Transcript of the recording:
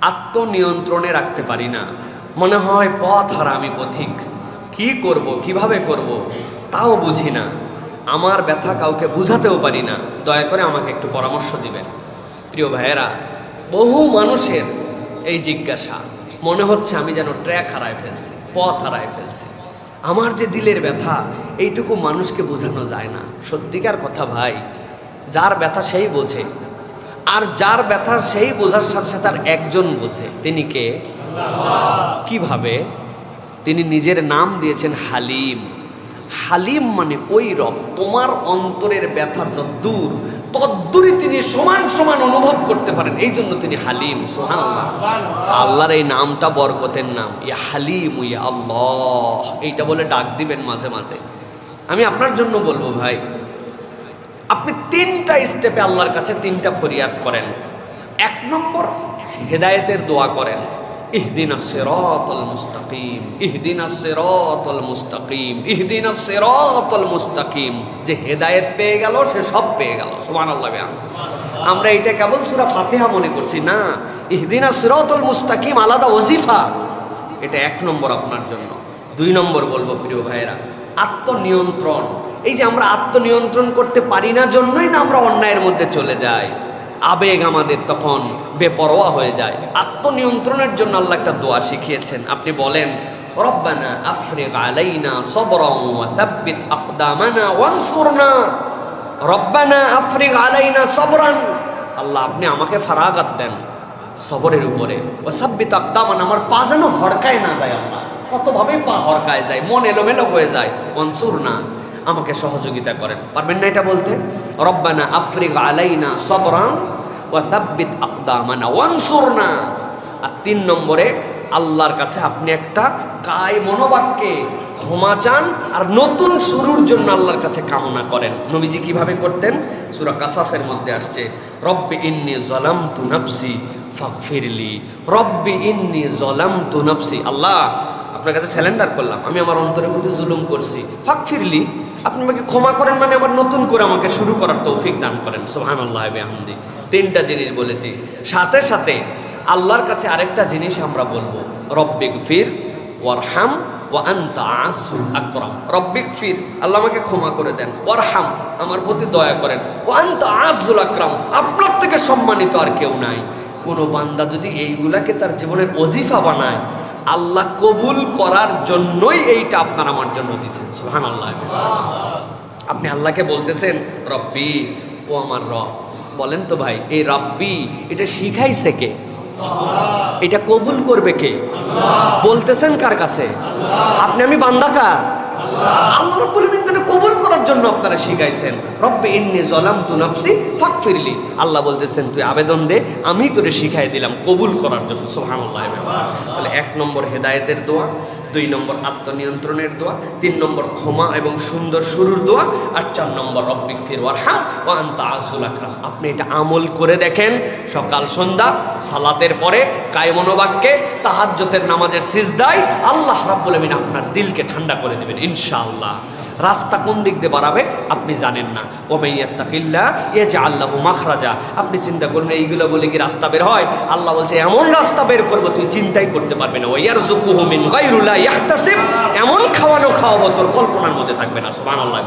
আত্মনিয়ন্ত্রণে রাখতে পারি না। মনে হয় পথ হারা আমি পথিক। কি করব, কীভাবে করব, তাও বুঝি না। আমার ব্যথা কাউকে বুঝাতেও পারি না। দয়া করে আমাকে একটু পরামর্শ দিবেন। প্রিয় ভাইয়েরা, বহু মানুষের এই জিজ্ঞাসা, মনে হচ্ছে আমি যেন ট্র্যাক হারায় ফেলছি, পথ হারায় ফেলছি। আমার যে দিলের ব্যথা, এইটুকু মানুষকে বোঝানো যায় না। সত্যিকার কথা ভাই, যার ব্যথা সেই বোঝে। আর যার ব্যথা সেই বোঝার সাথে সাথে আর একজন বোঝে। তিনি কে? কীভাবে? তিনি নিজের নাম দিয়েছেন হালিম। হালিম মানে ওই রব, তোমার অন্তরের ব্যথা যদ্দূর, তদ্দূরই তিনি সমান সমান অনুভব করতে পারেন। এই জন্য তিনি হালিম সোহান আল্লাহর এই নামটা বরকতের নাম। ইয়া হালিম, ইয়া আল্লাহ। এইটা বলে ডাক দিবেন মাঝে মাঝে। আমি আপনার জন্য বলব ভাই আপনি তিনটা স্টেপে আল্লাহর কাছে তিনটা ফরিয়াদ করেন। এক নম্বর, হেদায়েতের দোয়া করেন। ইহদিন সিরাতাল মুস্তাকিম, ইহদিন সিরাতাল মুস্তাকিম, ইহদিন সিরাতাল মুস্তাকিম। যে হেদায়েত পেয়ে গেল, সে সব পেয়ে গেল। সুবহানাল্লাহ আমরা এটা কেবল সূরা ফাতিহা মনে করছি, না। ইহদিন সিরাতাল মুস্তাকিম, আলাদা ওজিফা। এটা এক নম্বর আপনার জন্য। দুই নম্বর বলব, প্রিয় ভাইয়েরা আত্মনিয়ন্ত্রণ। এই যে আমরা আত্মনিয়ন্ত্রণ করতে পারি না জন্যই না আমরা অন্যায়ের মধ্যে চলে যাই। আবেগ আমাদের তখন বেপরোয়া হয়ে যায়। আত্মনিয়ন্ত্রণের জন্য আল্লাহ একটা দোয়া শিখিয়েছেন। আপনি বলেন, রব্বানা আফরিক আলাইনা সবরং সাব্বিত আকদামানা ওয়ানসুরনা। রব্বানা আফরিক আলাইনা সবরান আল্লাহ, আপনি আমাকে ফারাগাত দেন সবরের উপরে। ও সাব্বিত আকদামান, আমার পা যেন হড়কায় না যায় আল্লাহ। কতভাবে পা হড়কায় যায়, মন এলোমেলো হয়ে যায়, অনসুর না, আমাকে সহযোগিতা করেন। পারবেন না এটা বলতে? রব্বানা আফরিক আলাইনা সবরান ও সাব্বিত আকদামানা ওয়ানসুর না। আর তিন নম্বরে, আল্লাহর কাছে আপনি একটা কায় মনোবাক্যে ক্ষমা চান আর নতুন শুরুর জন্য আল্লাহর কাছে কামনা করেন। নবীজি কীভাবে করতেন? সুরা কাসাসের মধ্যে আসছে, রব্বি ইন্নি জলাম তু নফসি ফাকফিরলি রব্বি ইন্নি জলাম তু নফসি। আল্লাহ আপনার কাছে স্যালেন্ডার করলাম, আমি আমার অন্তরের মধ্যে জুলুম করছি। ফাঁক ফিরলি আপনি আমাকে ক্ষমা করেন মানে আবার নতুন করে আমাকে শুরু করার তৌফিক দান করেন। সোহান আল্লাহ আহমদি তিনটা জিনিস বলেছি। সাথে সাথে আল্লাহর কাছে আরেকটা জিনিস আমরা বলব। রব্বিক ফির ওয়ারহাম আকরাম। রব্বিক ফির, আল্লাহ আমাকে ক্ষমা করে দেন। ওয়ারহাম, আমার প্রতি দয়া করেন। ও আন্তা আসুল আকরাম, আপনার থেকে সম্মানিত আর কেউ নাই। কোনো বান্দা যদি এইগুলাকে তার জীবনের অজিফা বানায় আল্লাহ কবুল করার জন্যই এইটা আপনার আমার জন্য দিছেন সোহান আল্লাহ আপনি আল্লাহকে বলতেছেন, রব্বি, ও আমার রব। বলেন তো ভাই, এই রব্বি, এটা শিখাইছে কে? এটা কবুল করবে কে? বলতেছেন কার কাছে? আপনি আমি বান্দা কার? আল্লাহ রব্বুল আলামিন তাহলে কবুল করার জন্য আপনারা শিখাইছেন। রব্বে ইন্নি জলাম তু নফসি ফাকফিরলি আল্লাহ বলতেছেন, তুই আবেদন দে, আমি তোরে শিখাই দিলাম কবুল করার জন্য। সুবহানাল্লাহ তাহলে এক নম্বর হেদায়েতের দোয়া, দুই নম্বর আত্মনিয়ন্ত্রণের দোয়া, তিন নম্বর ক্ষমা এবং সুন্দর শুরুর দোয়া, আর চার নম্বর রব্বিক ফির ওয়ারহাম ওয়া আনতা আযুল আকরাম। আপনি এটা আমল করে দেখেন, সকাল সন্ধ্যা, সালাতের পরে, কায়মনোবাক্যে তাহাজ্জতের নামাজের সিজদায়, আল্লাহ রাব্বুল আমিন আপনার দিলকে ঠান্ডা করে দেবেন, ইনশাআল্লাহ। রাস্তা কোন দিক দিয়ে বাড়াবে আপনি জানেন না। ও মাইয়াত্তাকিল্লা এ যে আল্লাহ মাখরাজা। আপনি চিন্তা করবেন, এইগুলো বলে কি রাস্তা বের হয়? আল্লাহ বলছে, এমন রাস্তা বের করব, তুই চিন্তাই করতে পারবে না। ওয়ার জুকুহমিন গাইরুল্লাহ ইয়াহতাসিম এমন খাওয়ানো খাওয়াবো, তোর কল্পনার মধ্যে থাকবে না। সুবহানাল্লাহ।